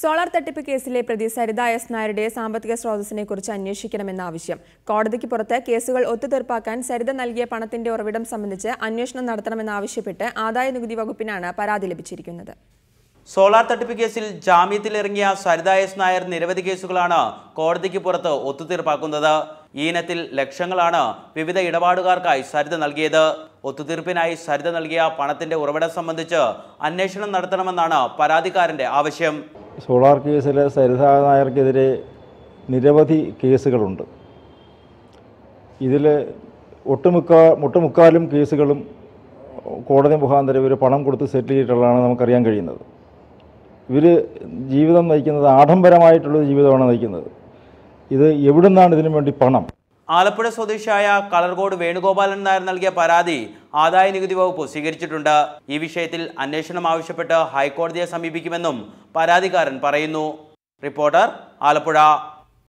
Solar തട്ടിപ്പ് കേസിലെ പ്രതി സരിത എസ് നായരുടെ സാമ്പത്തിക സ്രോതസ്സിനെ കുറിച്ച് അന്വേഷിക്കണമെന്ന ആവശ്യം. കോടതിക്ക് പുറത്ത് കേസുകൾ ഒത്തുതീർപ്പാക്കാൻ സരിത നൽകിയ പണത്തിന്റെ ഉറവിടം സംബന്ധിച്ച് അന്വേഷണം നടത്തണമെന്നാവശ്യപ്പെട്ട് ആദായ നികുതി വകുപ്പിനാണ് പരാതി ലഭിച്ചിരിക്കുന്നത്. സോളാർ തട്ടിപ്പ് കേസിൽ ജാമ്യത്തിലിറങ്ങിയ സരിത എസ് നായർ നിരവധി കേസുകളാണ് കോടതിക്ക് പുറത്ത് ഒത്തുതീർപ്പാക്കുന്നത്. ഈ ഇനത്തിൽ ലക്ഷങ്ങളാണ് വിവിധ ഇടപാടുകാർക്കായി സരിത നൽകിയത്. ഒത്തുതീർപ്പിനായി സരിത നൽകിയ പണത്തിന്റെ ഉറവിടം സംബന്ധിച്ച് അന്വേഷണം നടത്തണമെന്നാണ് പരാതിക്കാരന്റെ ആവശ്യം. സോളാർ കേസിൽ സരിത നായർക്കെതിരെ നിരവധി കേസുകളുണ്ട്. ഇതിൽ ഒട്ടുമുക്കാ ഒട്ടുമുക്കാലും കേസുകളും കോടതി മുഖാന്തരം ഇവർ പണം കൊടുത്ത് സെറ്റിൽ ചെയ്തിട്ടുള്ളതാണ് നമുക്കറിയാൻ കഴിയുന്നത്. ഇവർ ജീവിതം നയിക്കുന്നത് ആഡംബരമായിട്ടുള്ള ജീവിതമാണ് നയിക്കുന്നത്. ഇത് എവിടുന്നാണ് ഇതിനു വേണ്ടി പണം? ആലപ്പുഴ സ്വദേശിയായ കളർകോട് വേണുഗോപാലൻ നായർ നൽകിയ പരാതി ആദായ നികുതി വകുപ്പ് സ്വീകരിച്ചിട്ടുണ്ട്. ഈ വിഷയത്തിൽ അന്വേഷണം ആവശ്യപ്പെട്ട് ഹൈക്കോടതിയെ സമീപിക്കുമെന്നും പരാതിക്കാരൻ പറയുന്നു. റിപ്പോർട്ടർ ആലപ്പുഴ.